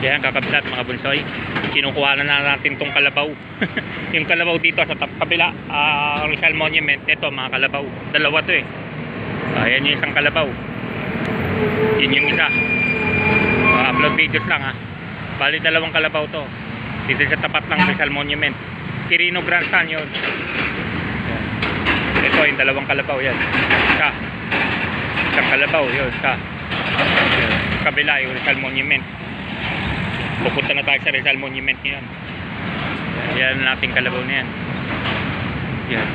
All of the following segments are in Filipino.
Yan, kakabila mga bunsoy. Kinukuha na na natin tong kalabaw. yung kalabaw dito sa kabila, ah, Rizal Monument. Ito, mga kalabaw. Dalawa to eh. Ayan yung isang kalabaw. Yun yung isa. Ah, upload videos lang ha. Bali dalawang kalabaw to. Dito sa tapat ng Rizal Monument. Quirino Grandstand yun. Ito yung dalawang kalabaw yan. Isa. Isang kalabaw yun. Isa. Kabila yung Rizal Monument. Pupunta na tayo sa Rizal Monument ngayon. Yan ang ating kalabaw na yan. Yan.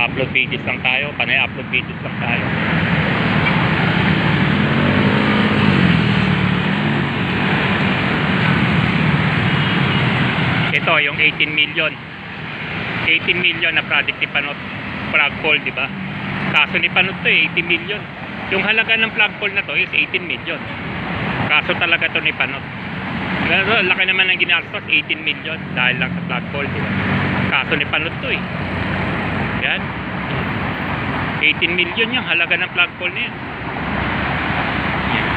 Upload videos lang tayo. Panay upload videos lang tayo. Ito yung 18 million. 18 million na project ni Panot flagpole, di ba? Kaso ni Panot to eh, 80 million. Yung halaga ng flagpole na to is 18 million. Kaso talaga to ni Panot. Pero laki naman ng ginastos, 18 million dahil lang sa flagpole, di ba? Kaso ni Panot to eh. Yan. 18 million yung halaga ng flagpole na yan. Yan.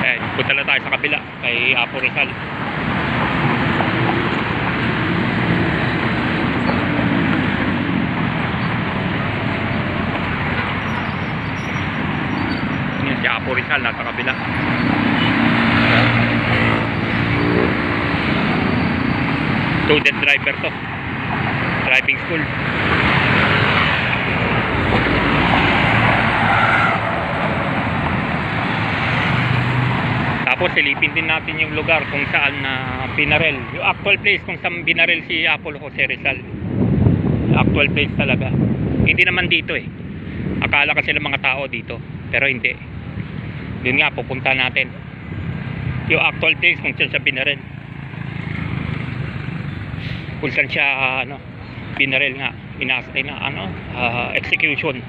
Eh, punta na tayo sa kabila kay Apo Rizal. Yan si Apo Rizal nasa kabila. Student driver to. Driving school. Tapos silipin din natin yung lugar kung saan na binarel. Yung actual place kung saan binarel si Apollo Jose Rizal. Actual place talaga. Hindi naman dito eh. Akala kasi ng mga tao dito. Pero hindi. Yun nga, pupunta natin. Yung actual place kung saan siya binarel. Kung saan siya, ano, binarel nga. Inas, ina, ano, ah, execution.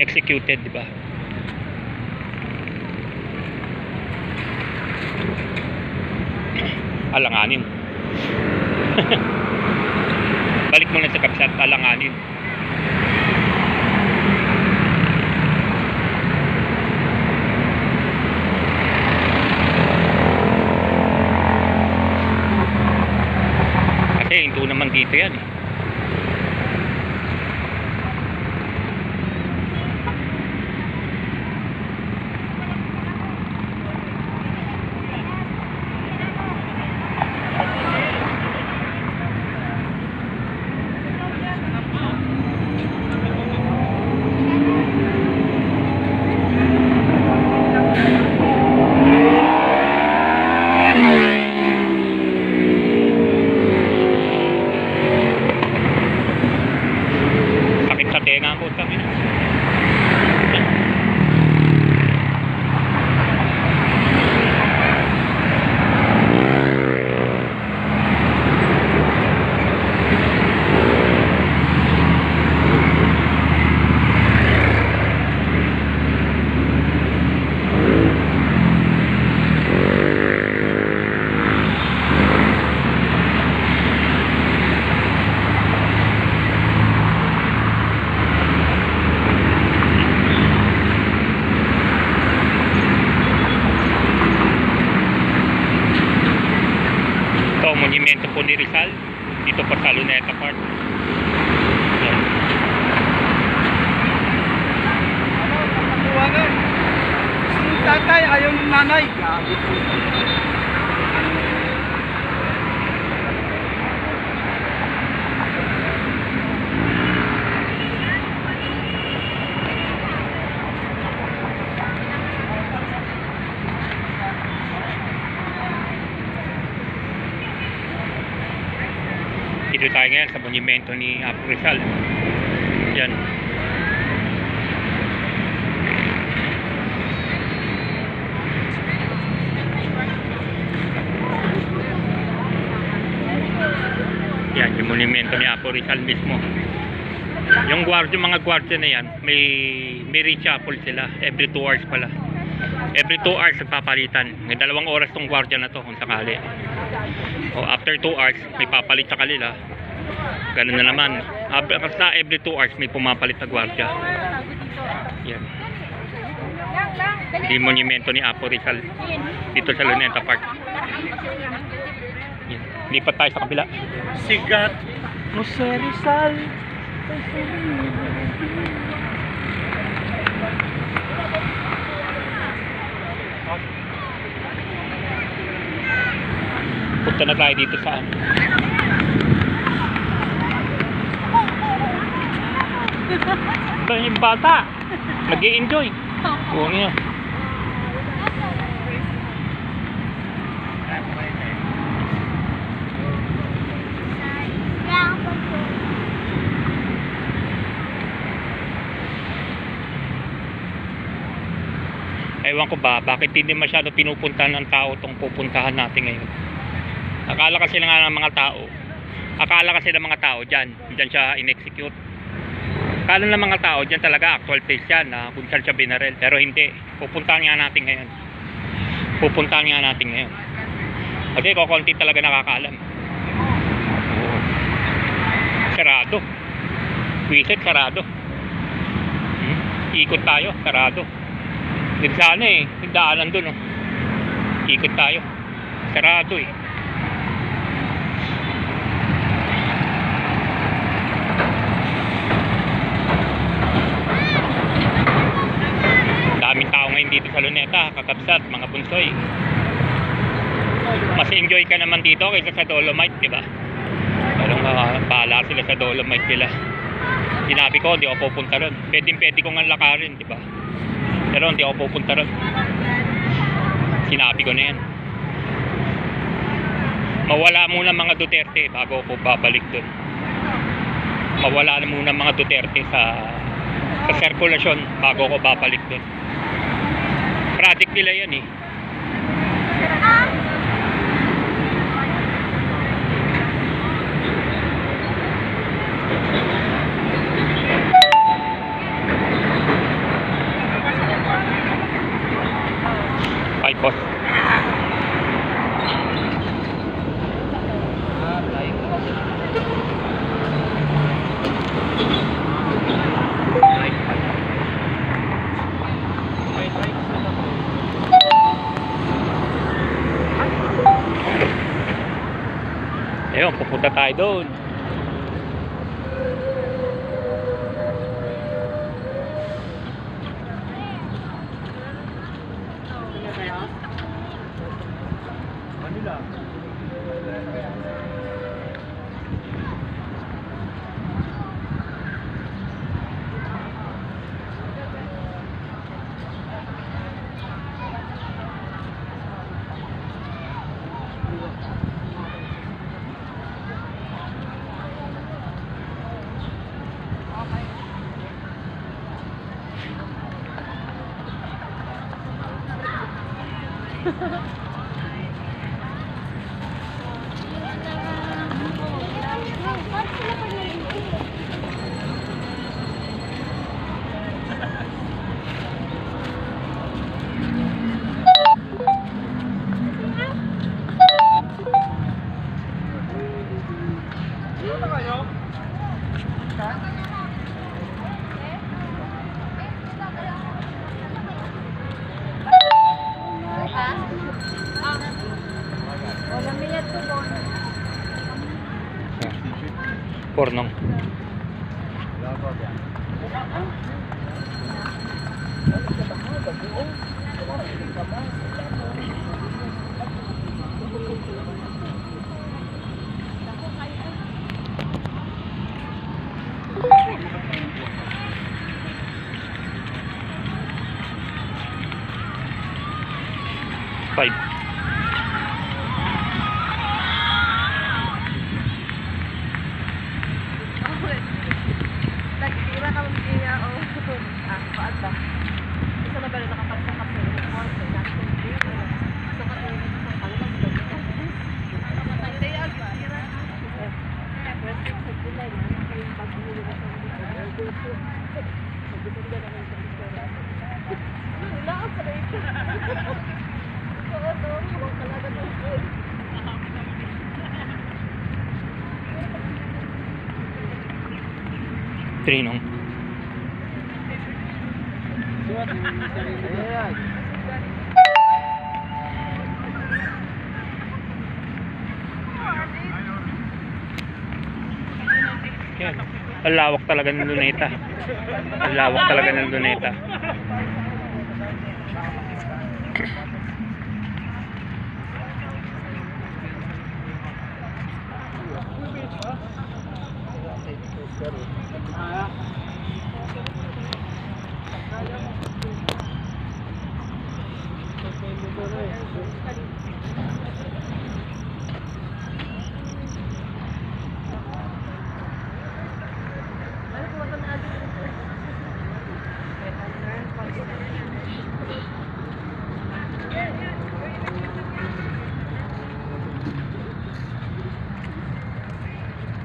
Executed, di ba? Alanganin. Balik muna sa kapsat, alanganin. Eh. Dito tayo ngayon sa monumento ni Apo Rizal. Yan. Yan, yung monumento ni Apo Rizal mismo. Yung guard, yung mga gwardiya na yan, may, may rechapel sila. Every 2 hours pala. Every 2 hours nagpapalitan. May dalawang oras tong gwardiya na to kung sakali. O after 2 hours, may papalit sa kanila. Ganun na naman. Ab- Basta every 2 hours may pumapalit na gwardiya. Yan. Yung monumento ni Apo Rizal dito sa Luneta Park. Yan. Lipat tayo sa kabila. Sigat. Jose Rizal. Punta na tayo dito sa ano. Ba yung bata? nag enjoy Oo nga. Ewan ko ba, bakit hindi masyado pinupuntahan ng tao itong pupuntahan natin ngayon? Akala kasi ng mga tao, akala kasi ng mga tao dyan, dyan siya in-execute. Akala ng mga tao dyan talaga actual place yan na kung saan siya binarel. Pero hindi, pupuntahan nga natin ngayon. Pupuntahan nga natin ngayon. Kasi kukunti talaga nakakaalam. Sarado. Wisit, sarado. Hmm? Ikot tayo, sarado. Dito sana eh, daanan dun oh. Ikot tayo. Sarado eh. Daming tao ngayon dito sa Luneta, kakabsat, mga bunsoy. Mas enjoy ka naman dito kaysa sa Dolomite, di ba? Parang uh, sila sa Dolomite sila. Sinabi ko, hindi ako pupunta ron. Pwede pwede ko nga lakarin, di ba? Pero hindi ako pupunta ron. Sinabi ko na yan. Mawala muna mga Duterte bago ako babalik doon. Mawala na muna mga Duterte sa sa sirkulasyon bago ako babalik doon. Project nila yan eh. Tayo doon. porną. Kaya o ah, paad ba? Isa na ba rin nakapagsakat sa iyo? Or sa natin dito. So ka rin sa kalang sa dito. Hindi yan ba? First week sa July, na yung pag-uwi na sa dito. Nagdipinda na lang sa dito. Wala ka pa rin. Oo, no. Huwag talaga ng food. Trinong. Suot yung sarili. Ang lawak talaga ng luneta. Ang lawak talaga ng luneta. Ano po ito na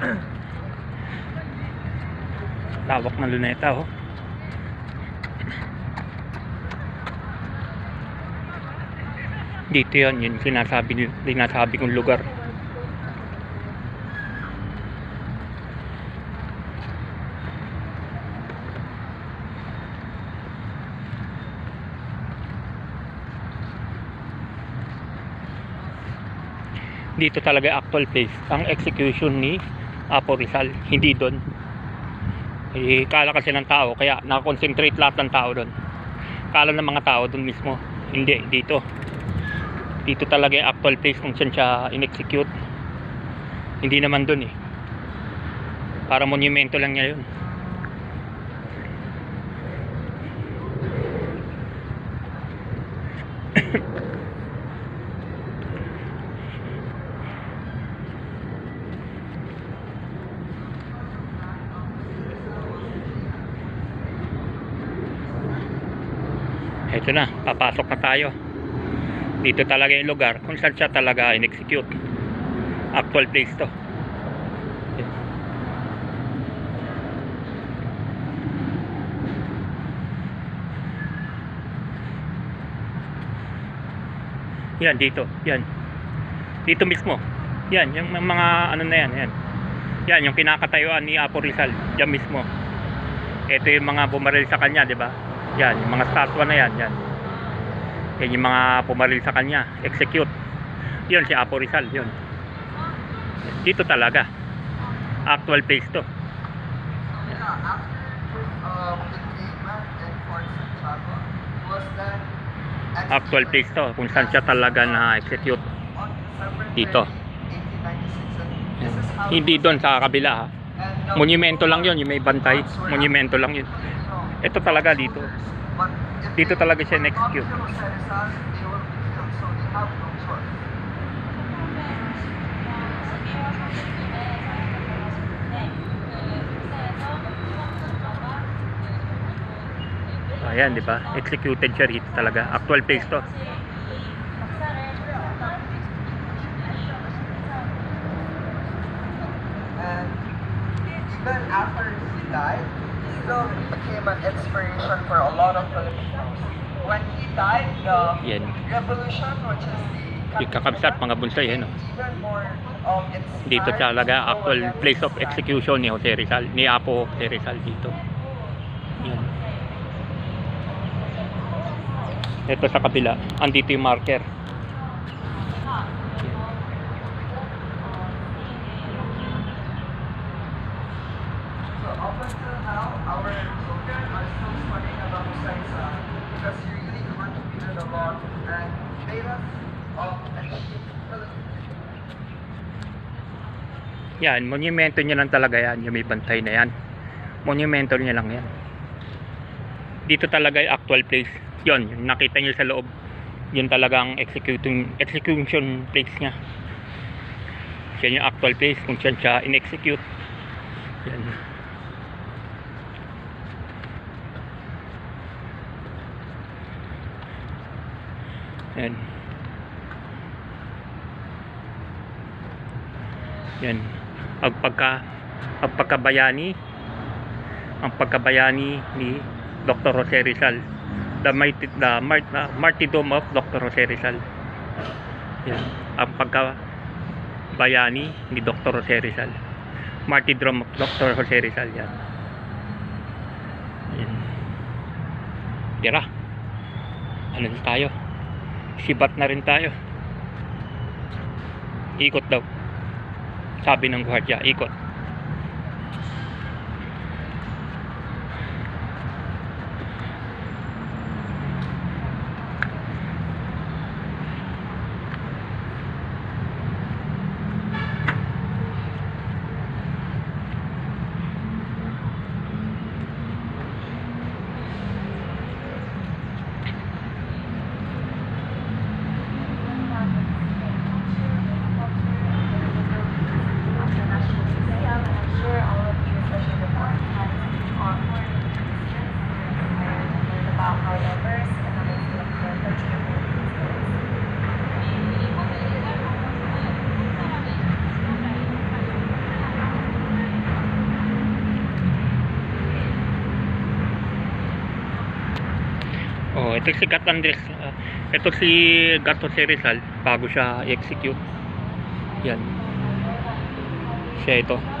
Lawak ng luneta oh. Dito yan, yun sinasabi, sinasabi kong lugar. Dito talaga actual place, ang execution ni Apo Rizal, hindi doon. Eh, kala kasi ng tao, kaya nakakonsentrate lahat ng tao doon. Kala ng mga tao doon mismo. Hindi, dito. Dito talaga yung actual place kung saan siya in-execute. Hindi naman doon eh. Para monumento lang niya yun. Ito na, papasok na tayo. Dito talaga yung lugar kung saan siya talaga in-execute. Actual place to. Yan, dito. Yan. Dito mismo. Yan, yung mga ano na yan. Yan, yan yung kinakatayuan ni Apo Rizal. Yan mismo. Ito yung mga bumaril sa kanya, di ba? Yan, yung mga statwa na yan, yan. Yan yung mga pumaril sa kanya, execute. Yun si Apo Rizal, yun. Dito talaga. Actual place to. Actual place to, kung saan siya talaga na-execute. Dito. 20, 1896. And this is how Hindi doon sa kabila ha. Monumento lang yun, yung may bantay. Monumento lang yun. Ito talaga dito. Dito talaga siya choice. Ayan, di ba? Executed siya rito talaga. Actual place to. Yan. Yung kakabsat, mga bunsay, eh, no? even more um, Dito talaga, actual place of execution ni Jose Rizal. Ni Apo Jose Rizal dito. Yan. Ito sa kabila. Andito yung marker. So up until now, our children are still studying about Saisa because he lot and made us achieve Yan, monumento niya lang talaga yan. Yung may bantay na yan. Monumento niya lang yan. Dito talaga yung actual place. Yon, yung nakita niyo sa loob. Yun talagang executing, execution place niya. Yan yung actual place kung saan siya in-execute. Yan. Yan. Yan. Ang pagka ang pagkabayani ang pagkabayani ni Dr. Jose Rizal. The mighty the mart, uh, martyrdom of Dr. Jose Rizal. Yan. Ang pagkabayani ni Dr. Jose Rizal. Martyrdom of Dr. Jose Rizal yan. Yan. Tira. Ano tayo? Sibat na rin tayo. Ikot daw. Sabi ng gwardiya, ikot. Ito si Gat Andres. ah, ito si Gato si Rizal bago siya i-execute. Yan. Siya ito.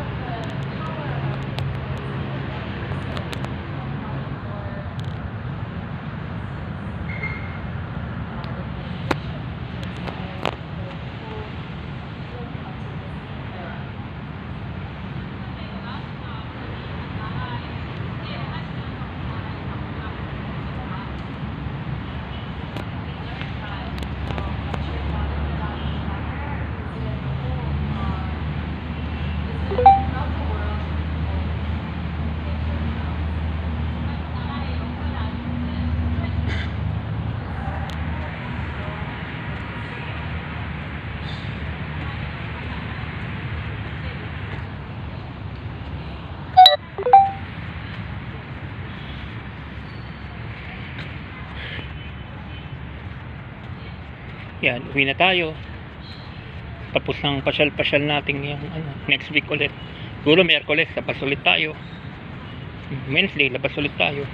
Yan, uwi na tayo. Tapos ng pasyal-pasyal natin yung ano, next week ulit. Siguro Miyerkules, labas ulit tayo. Wednesday, labas ulit tayo.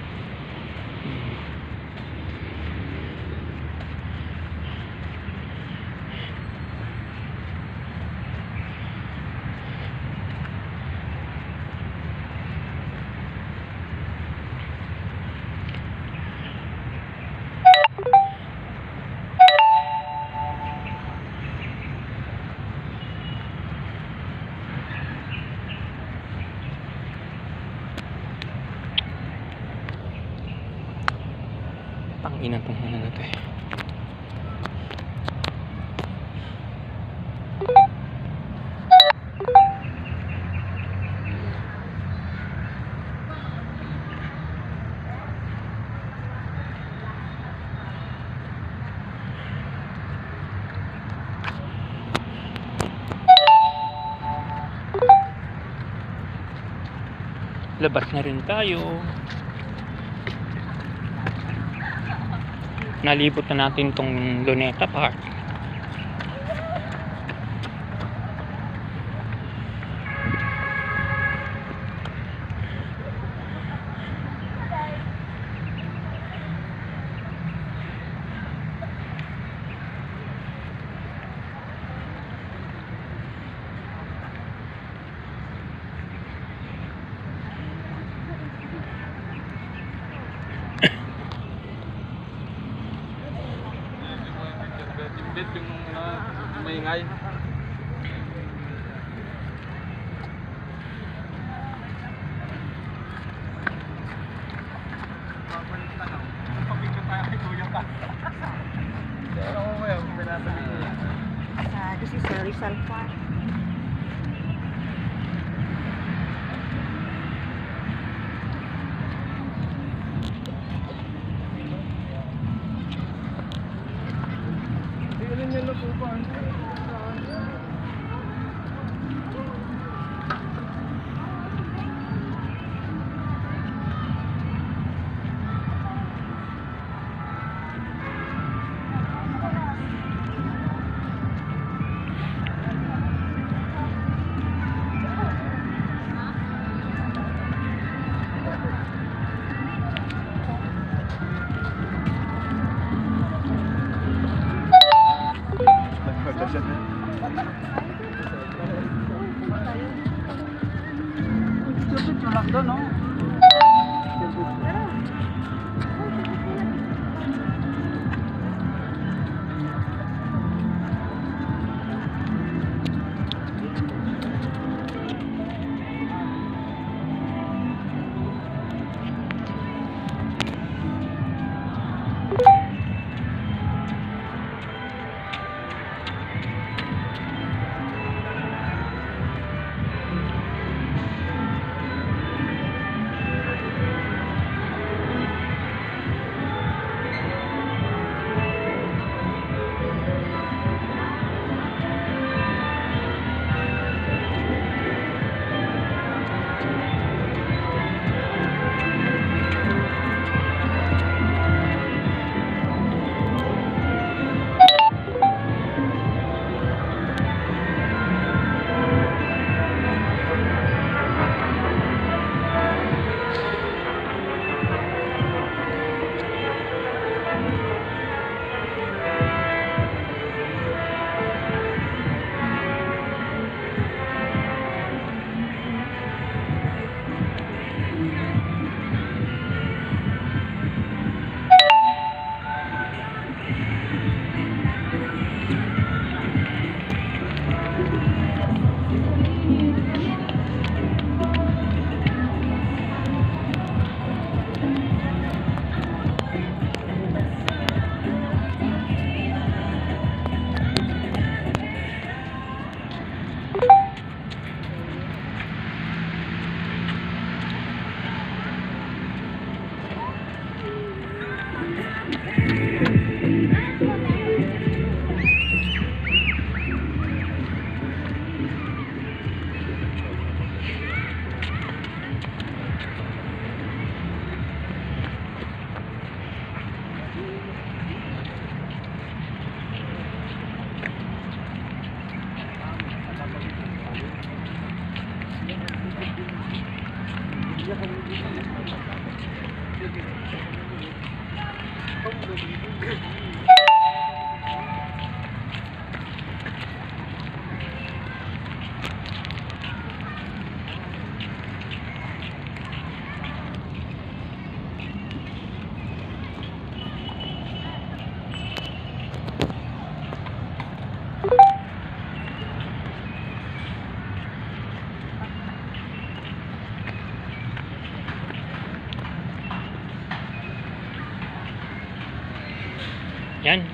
Tangina tong ano na to eh. Labas na rin tayo. Nalibot na natin tong Luneta Park.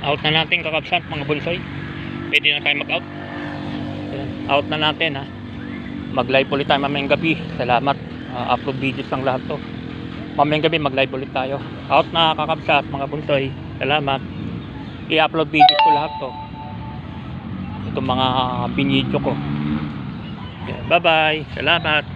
Out na natin kakabsat mga bunsoy. Pwede na tayo mag-out. Ayan. Out na natin ha. Mag-live ulit tayo mamayang gabi. Salamat. Ah, upload videos lang lahat to. Mamayang gabi mag-live ulit tayo. Out na kakabsat mga bunsoy. Salamat. I-upload videos ko lahat to. Itong mga binidyo ko. Ayan. Bye-bye. Salamat.